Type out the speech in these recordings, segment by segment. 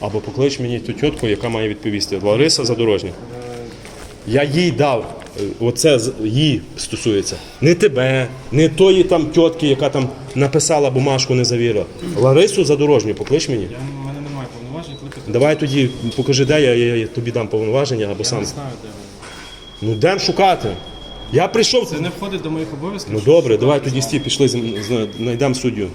Або поклич мені ту тітку, яка має відповісти. Лариса Задорожня. Я їй дав. е, Оце їй стосується. Не тебе, не тої там тітки, яка там написала бумажку, не завірила. Ларису Задорожню, поклич мені. Я, в мене немає повноважень кликати. Давай тоді покажи, де я, я, я тобі дам повноваження або Я сам. не знаю, де ви. Ну де шукати? Я прийшов. Це не входить до моїх обов'язків. Ну добре, давай тоді стій, пішли знайдемо суддю.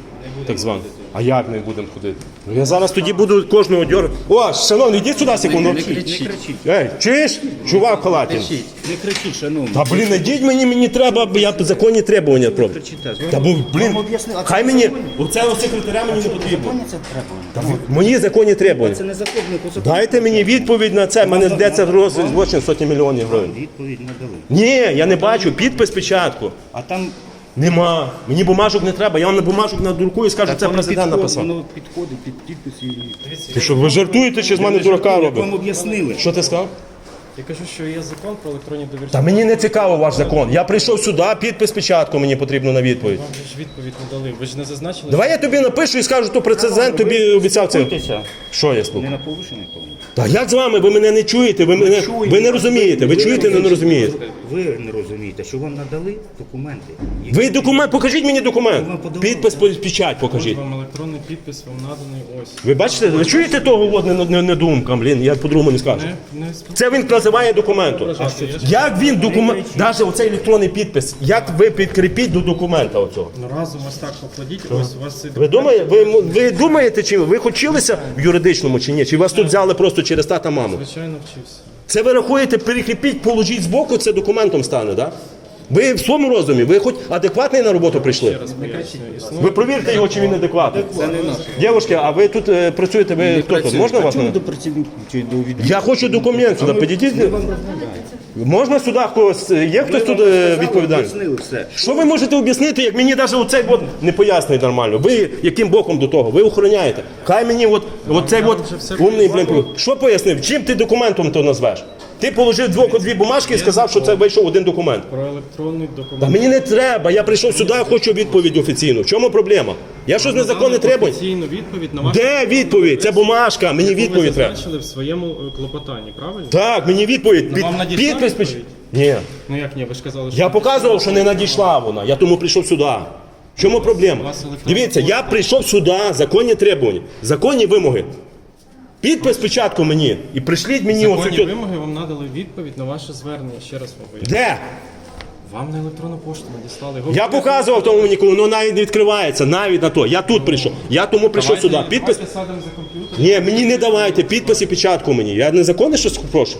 Так звану. А як не будемо ходити? Ну я зараз тоді буду кожного дьор. О, шановний, йдіть сюди секунду. Не кричіть, не кричіть. Ей, чуєш? Чувак в халаті. Кричіть, не кричіть, шановні. Та блін, ідіть мені, мені треба, бо я законні требування про. Та бо, блін, хай мені, оце у секретаря мені не потрібно. Це. Та Мої законні требування. Це не законно, по. Дайте мені відповідь на це, мене йдеться розгляд злочин сотні мільйонів гривень. Відповідь не дали. Ні, я не бачу, підпис печатку. А там Нема. Мені бумажок не треба. Я вам на бумажок надрукую і скажу, це президент написав. Воно підходить під підпис і... Ти що, ви жартуєте чи з мене дурака робить? вам об'яснили? Що ти сказав? Я кажу, що є закон про електронні довірчі. Та мені не цікаво ваш закон. Я прийшов сюди, підпис печатку мені потрібно на відповідь. Вам же ж відповідь не дали. Ви ж не зазначили. Давай я тобі напишу і скажу, то президент тобі обіцяв це. Що я Не слухаю? на повишеній тому. Та як з вами? Ви мене не чуєте, ви мене ви не розумієте. Ви чуєте, але не розумієте. Ви не розумієте, що вам надали документи. які- Ви документ, покажіть мені документ. Підпис печать покажіть. Вам електронний підпис вам наданий ось. Ви бачите, ви чуєте того от не, не, не думка, блін, я по-другому не скажу. Не, не спілкуйтесь. Це він називає документом. Як він документ, навіть оцей електронний підпис, як ви підкріпіть до документа оцього? Ну разом ось так покладіть, ось у вас цей Ви думаєте, ви, ви думаєте, чи ви хоч вчилися в юридичному чи ні? Чи вас тут взяли просто через тата маму? Звичайно вчився. Це ви рахуєте, перекріпіть, положіть збоку, це документом стане, так? Ви в своєму розумі, ви хоч адекватний на роботу прийшли? Ви провірте його, чи він адекватний. Дівчатки, а ви тут е, працюєте, ви хто тут? Можна вас? На-. Я хочу документ сюди, підійдіть. Можна сюди хтось? Є хтось тут е, відповідальний? Що ви можете об'яснити, як мені навіть оцей от не пояснює нормально? Ви яким боком до того? Ви охороняєте. Хай мені от, оцей от умний блин. Що пояснив? Чим ти документом то назвеш? Ти положив двох дві бумажки і сказав, що це вийшов один документ. про електронний документ. Та мені не треба. Я прийшов сюди, хочу відповідь офіційну. В чому проблема? Я щось незаконне треба. Офіційну відповідь на ваше Де відповідь? Це бумажка, мені яку ви відповідь треба. зазначили в своєму е, клопотанні, правильно? Так, мені відповідь. Під, вам надійшла підпис пиш- відповідь? Ні. Ну як ні, ви ж казали, що Я показував, що не надійшла вона. Я тому прийшов сюди. В чому проблема? Дивіться, я прийшов сюди, законні требування, законні вимоги. Підпис спочатку мені і прийшліть мені оцю. законні вимоги вам надали відповідь на ваше звернення. Ще раз вам поясню. Де? Вам на електронну пошту надіслали. Я показував тому мені, коли воно навіть не відкривається, навіть на то. Я тут прийшов. Я тому прийшов сюди. Підпис. Давайте садимо за комп'ютер. Ні, мені не давайте підпис і печатку мені. Я незаконно щось прошу.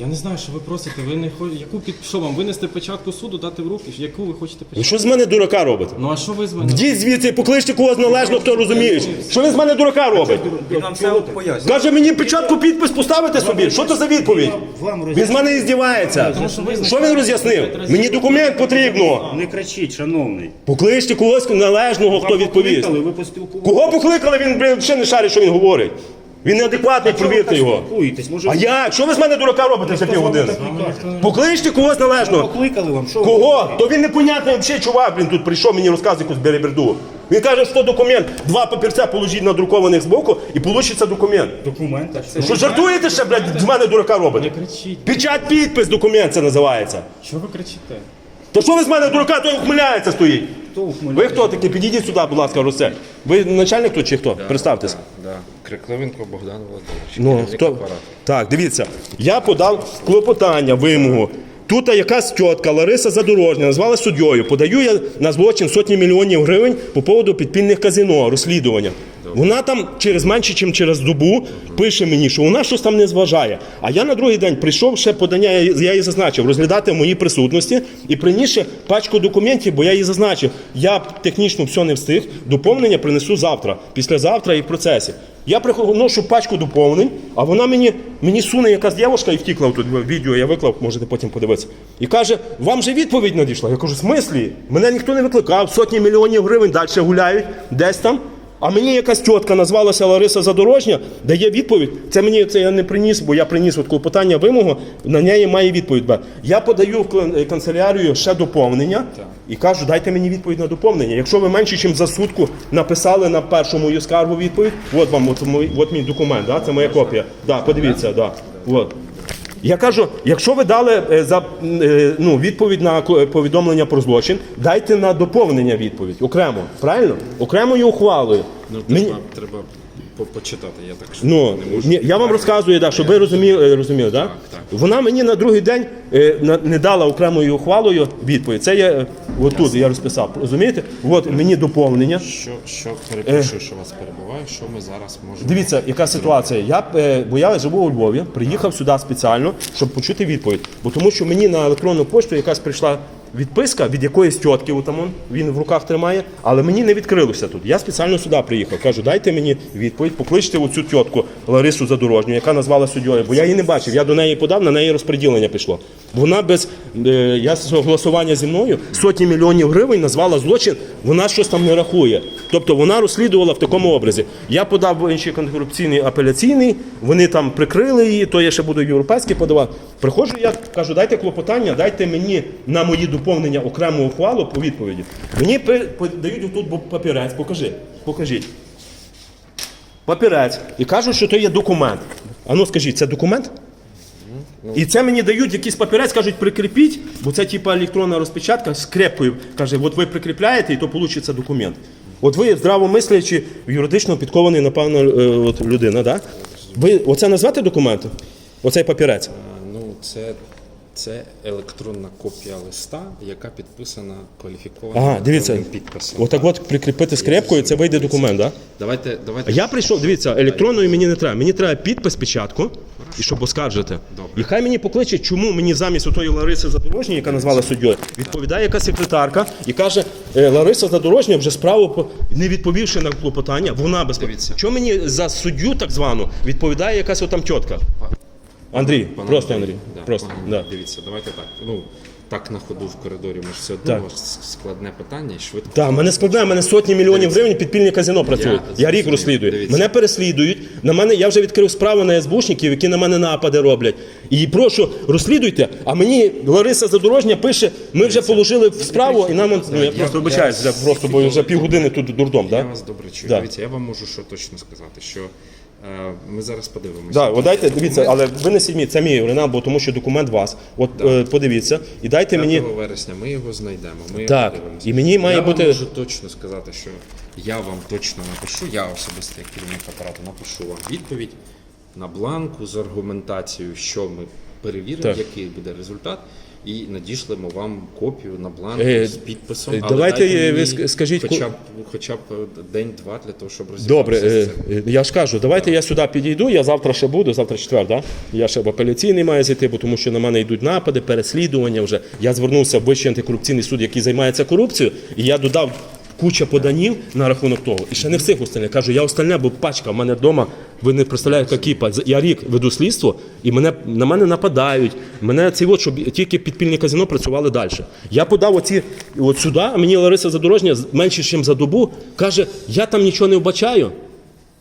Я не знаю, що ви просите. Ви не хочете. Яку під що вам винести печатку суду, дати в руки? Яку ви хочете Ви печатку? що з мене дурака робите? Ну а що ви з мене? Йдіть звідси, покличте когось належно, хто розуміє. Що він з мене дурака робить? Він вам все пояснює. Каже, мені печатку підпис поставити собі. Що це за відповідь? Вам Він з мене і здівається. Що він роз'яснив? Мені документ потрібно. Не кричіть, шановний. Покличте когось належного, хто відповість. Покликали, Ви поспілкувалися. Кого покликали, він блін, ще не шарить, що він говорить. Він неадекватний, провірте його. Може, А як? Що ви з мене дурака робите за півгодини? Покличте когось належного. покликали вам, що ви Кого? То він непонятний взагалі чувак, він тут прийшов, мені розказує якусь береберду. Він каже, що документ, два папірця положіть надрукованих збоку і вийде документ. документи? Що жартуєте ще, блядь, з мене дурака Не робите? кричіть. Печать підпис, документ це називається. Що ви кричите? То що ви з мене дурака, той ухмиляється стоїть? Хто ухмиляє? Ви хто такі? Підійдіть сюди, будь ласка, Русе. Ви начальник тут чи хто? Представтеся. Да. Крикливенко Богдан Володимирович. Ну, керівник хто? апарату. Так, дивіться. Я подав клопотання, вимогу. Тут якась тітка Лариса Задорожня назвала суддєю. Подаю я на злочин сотні мільйонів гривень по поводу підпільних казино, розслідування. Вона там через менше, ніж через добу пише мені, що вона щось там не зважає. А я на другий день прийшов ще подання, я їй зазначив, розглядати в моїй присутності і принісши пачку документів, бо я їй зазначив, я технічно все не встиг, доповнення принесу завтра, післязавтра і в процесі. Я приношу пачку доповнень, а вона мені, мені суне якась дівчинка і втікла тут відео, я виклав, можете потім подивитися. І каже, вам же відповідь надійшла. Я кажу, в смислі? Мене ніхто не викликав, сотні мільйонів гривень далі гуляють, десь там. А мені якась тітка назвалася Лариса Задорожня, дає відповідь. Це мені це я не приніс, бо я приніс от клопотання вимогу, на неї має відповідь. Б. Я подаю в канцелярію ще доповнення і кажу, дайте мені відповідь на доповнення. Якщо ви менше, ніж за сутку написали на першу мою скаргу відповідь, от вам, от, от мій документ, да? це моя копія. Да, подивіться, да. От. Я кажу, якщо ви дали е, за е, ну, відповідь на повідомлення про злочин, дайте на доповнення відповідь окремо. Правильно? Окремою ухвалою. Ну, Мені- треба, треба почитати, я так що Ну, не можу. я вам розказую, так, щоб ви розуміли, розуміли так? так. Вона мені на другий день е, не дала окремою ухвалою відповідь. Це я е, отут я розписав. Розумієте? От мені доповнення. Що, що перепрошую, що вас перебуваю, що ми зараз можемо. Дивіться, яка ситуація. Я е, бо я живу у Львові, приїхав сюди спеціально, щоб почути відповідь. Бо тому, що мені на електронну пошту якась прийшла відписка від якоїсь тітки, отам он, він в руках тримає, але мені не відкрилося тут. Я спеціально сюди приїхав. Кажу, дайте мені відповідь, покличте оцю тітку Ларису Задорожню, яка назвала суддєю, бо я її не бачив. Я до неї подав, на неї розподілення пішло. Вона без е, я голосування зі мною сотні мільйонів гривень назвала злочин, вона щось там не рахує. Тобто вона розслідувала в такому образі. Я подав інший антикорупційний апеляційний, вони там прикрили її, то я ще буду європейський подавати. Приходжу, я кажу, дайте клопотання, дайте мені на мої доповнення окрему ухвалу по відповіді. Мені подають тут папірець, покажи, покажіть. Папірець. І кажуть, що то є документ. А ну скажіть, це документ? І це мені дають якийсь папірець, кажуть, прикріпіть, бо це типа електронна розпечатка з крепкою. Каже, от ви прикріпляєте, і то вийде документ. От ви здравомислячи, юридично підкований, напевно, е, от людина, да? Ви оце назвете документом? Оцей папірець? Ну, це, це електронна копія листа, яка підписана кваліфікованим Ага, дивіться. підписом. Отак от прикріпити скрепкою, це вийде документ, так? Давайте, давайте. Я прийшов, дивіться, електронною мені не треба. Мені треба підпис, печатку, і щоб оскаржити. Добре. І хай мені покличе, чому мені замість отої Лариси Задорожньої, яка назвала суддєю, відповідає яка секретарка і каже, «Е, Лариса Задорожня вже справу не відповівши на клопотання, вона без. Чому мені за суддю так звану відповідає якась отам тітка? Андрій, Пане просто Андрій. да, Просто. Да. Дивіться, давайте так. Ну, так на ходу в коридорі ми ж все одно складне питання і швидко. Так, мене складне, мене сотні мільйонів гривень підпільні казино працюють. Я, рік розслідую. Дивіться. Мене переслідують. На мене я вже відкрив справу на СБУшників, які на мене напади роблять. І прошу, розслідуйте. А мені Лариса Задорожня пише: ми вже положили в справу, і нам ну я Я- просто вибачаюся, я просто бо вже півгодини тут дурдом. Я Да? вас добре чую. Да. Дивіться, я вам можу що точно сказати, що ми зараз подивимося. Да, от дайте, дивіться, але винесіть мій, це мій оригінал, бо тому що документ вас. От е, подивіться, і дайте 5 мені. вересня ми його знайдемо. Ми Так, його подивимося. і мені має я бути- вам можу точно сказати, що я вам точно напишу, я особисто як керівник апарату напишу вам відповідь на бланку з аргументацією, що ми перевіримо, Так. який буде результат, і надішлемо вам копію на бланк Е, з підписом. е, Але давайте, ви скажіть, хоча б, хоча б е, день-два для того, щоб Добре, розібратися з е, цим. е, я ж кажу, давайте я сюди підійду, я завтра ще буду, завтра четвер, да? Я ще в апеляційний маю зайти, бо тому що на мене йдуть напади, переслідування вже. Я звернувся в Вищий антикорупційний суд, який займається корупцією, і я додав куча поданів на рахунок того. І ще не всіх остальне. Кажу, я остальне, бо пачка в мене вдома, ви не представляєте, кіпа. З- Я рік веду слідство, і мене, на мене нападають. Мене ці от, щоб тільки підпільні казино працювали далі. Я подав оці от сюди, а мені Лариса Задорожня менше, ніж за добу, каже, я там нічого не вбачаю.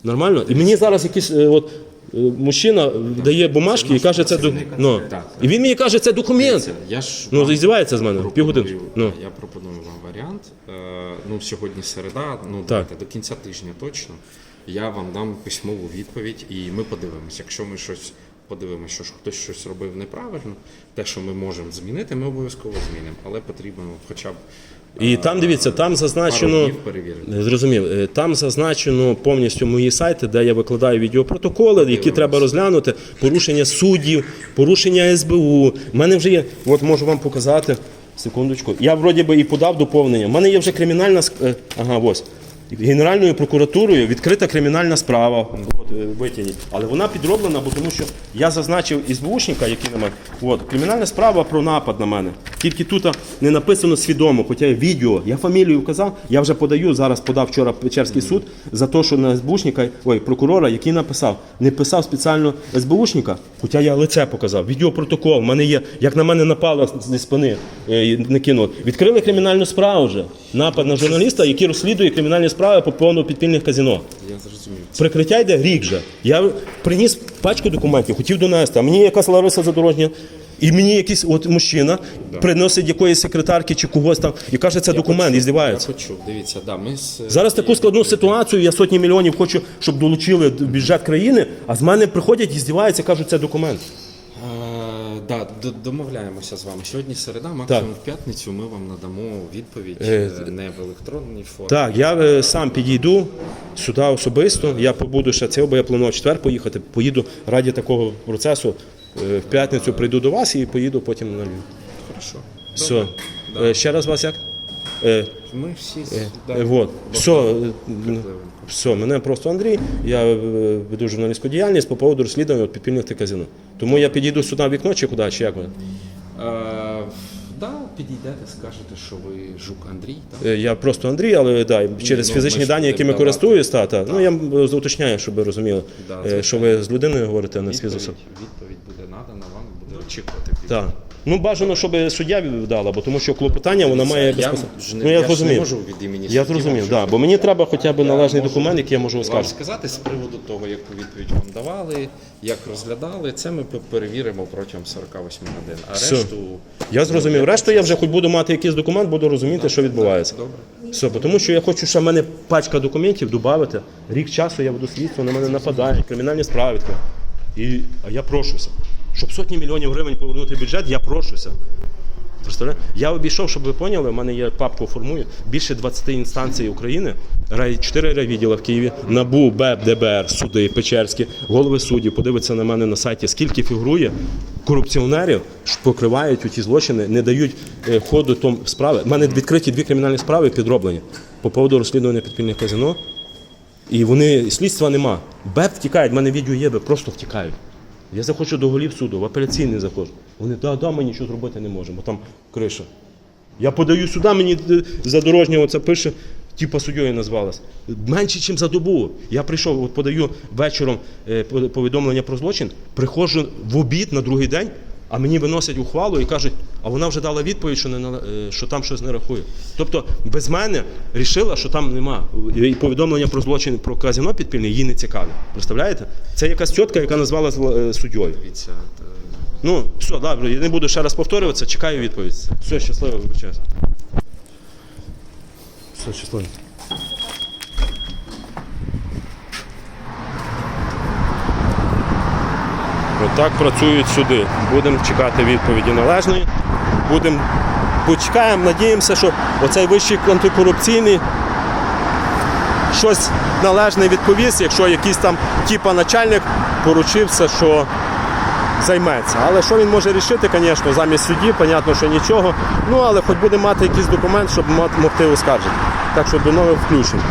Нормально? І мені зараз якийсь е, от, мужчина дає бумажки і каже, це до... ну. І він мені каже, це документ. Я ж Ну, вам здівається з мене. Півгодини. пропоную, Ну. Я пропоную вам варіант. Е, Ну, сьогодні середа, ну давайте до кінця тижня точно. Я вам дам письмову відповідь і ми подивимося. Якщо ми щось подивимося, що ж хтось щось робив неправильно, те, що ми можемо змінити, ми обов'язково змінимо. Але потрібно хоча б І там дивіться, там зазначено. Зрозумів, Е, там зазначено повністю мої сайти, де я викладаю відеопротоколи, які треба розглянути, порушення суддів, порушення СБУ. У мене вже є, от можу вам показати. Секундочку. Я вроді би і подав доповнення. У мене є вже кримінальна е, ага, ось. Генеральною прокуратурою відкрита кримінальна справа. От, е, витягніть. Але вона підроблена, бо тому що я зазначив СБУшника, який на мене. От, кримінальна справа про напад на мене. Тільки тут не написано свідомо, хоча є відео. Я фамілію вказав, я вже подаю, зараз подав вчора Печерський суд за те, що на СБУшника, ой, прокурора, який написав, не писав спеціально СБУшника, хоча я лице показав. Відеопротокол, в мене є, як на мене напало зі спини, е, не кинули. Відкрили кримінальну справу вже. Напад на журналіста, який розслідує кримінальні справи. Справи по поводу підпільних казино. Я зрозумів. Прикриття йде рік же. Я приніс пачку документів, хотів донести. А мені якась Лариса Задорожня, і мені якийсь от мужчина приносить якоїсь секретарки чи когось там і каже, це документ, і Я здівається. дивіться, да, ми з Зараз таку складну ситуацію, я сотні мільйонів хочу, щоб долучили бюджет країни, а з мене приходять і здіваються, кажуть, це документ. Да, домовляємося з вами. Сьогодні середа, максимум в п'ятницю ми вам надамо відповідь Е, е, не в електронній формі. Так, я е, сам підійду сюди особисто. Я побуду ще це, бо я планував четвер поїхати. Поїду раді такого процесу. В п'ятницю прийду до вас і поїду потім на Львів. Хорошо. Все. Ще раз вас як? Ми всі да, Е, Вот. Все, все, мене просто Андрій. Я е, веду журналістську діяльність по поводу розслідування підпільних та казино. Тому я підійду сюди в вікно чи куди, чи як ви? Е, да, підійдете, скажете, що ви жук Андрій. Так? Е, Я просто Андрій, але да, через ну, фізичні дані, якими користуюсь, та, та. Ну я уточняю, щоб ви розуміли, Да, що ви з людиною говорите, а не з Відповідь, відповідь буде надана, вам буде очікувати. Так. Ну бажано, щоб суддя віддала, бо тому що клопотання вона має Я безпосередньо. ж не- Ну я я ж не зрозумів. можу від імені Я судді зрозумів, вам да, щось бо мені треба хоча б належний можу документ, який я можу Вам оскаржити. сказати з приводу того, яку відповідь вам давали, як розглядали, це ми пе- перевіримо протягом 48 годин. А Все. решту Я зрозумів. Решту я вже хоч буду мати якийсь документ, буду розуміти, що відбувається. добре. Все, бо тому що я хочу, ще в мене пачка документів додати. Рік часу я веду слідство, на мене нападають, кримінальні справи. відкривають. І, а я прошуся. Щоб сотні мільйонів гривень повернути в бюджет, я прошуся. Представляєте? Я обійшов, щоб ви поняли, в мене є папку формую, більше 20 інстанцій України, 4 райвідділа в Києві, НАБУ, БЕП, ДБР, суди, Печерські, голови суддів, подивиться на мене на сайті, скільки фігурує корупціонерів, що покривають ті злочини, не дають е, ходу том справи. У мене відкриті дві кримінальні справи підроблені по поводу розслідування підпільних казино. І вони слідства нема. БЕП втікають, в мене відео є, просто втікають. Я захочу до голів суду, в апеляційний заходжу. Вони, да, да, ми нічого зробити не можемо, там криша. Я подаю сюди, мені е, задорожнього це пише, типа суддєю назвалась. Менше, ніж за добу. Я прийшов, от подаю вечором е, повідомлення про злочин, приходжу в обід на другий день, а мені виносять ухвалу і кажуть, а вона вже дала відповідь, що, не, е, що там щось не рахує. Тобто без мене рішила, що там нема. І повідомлення про злочин про казино підпільне її не цікаве. Представляєте? Це якась тітка, яка назвала суддєю. Дивіться, е, Ну, все, добре, я не буду ще раз повторюватися, чекаю відповідь. Все, щасливо, вибачаюся. Все, щасливо. Отак працюють суди. Будемо чекати відповіді належної. Будемо почекаємо, надіємося, що оцей вищий антикорупційний щось належне відповість, якщо якийсь там типа начальник поручився, що займеться. Але що він може рішити, звісно, замість судді, понятно, що нічого. Ну але хоч буде мати якийсь документ, щоб могти оскаржити. Так що до нових включень.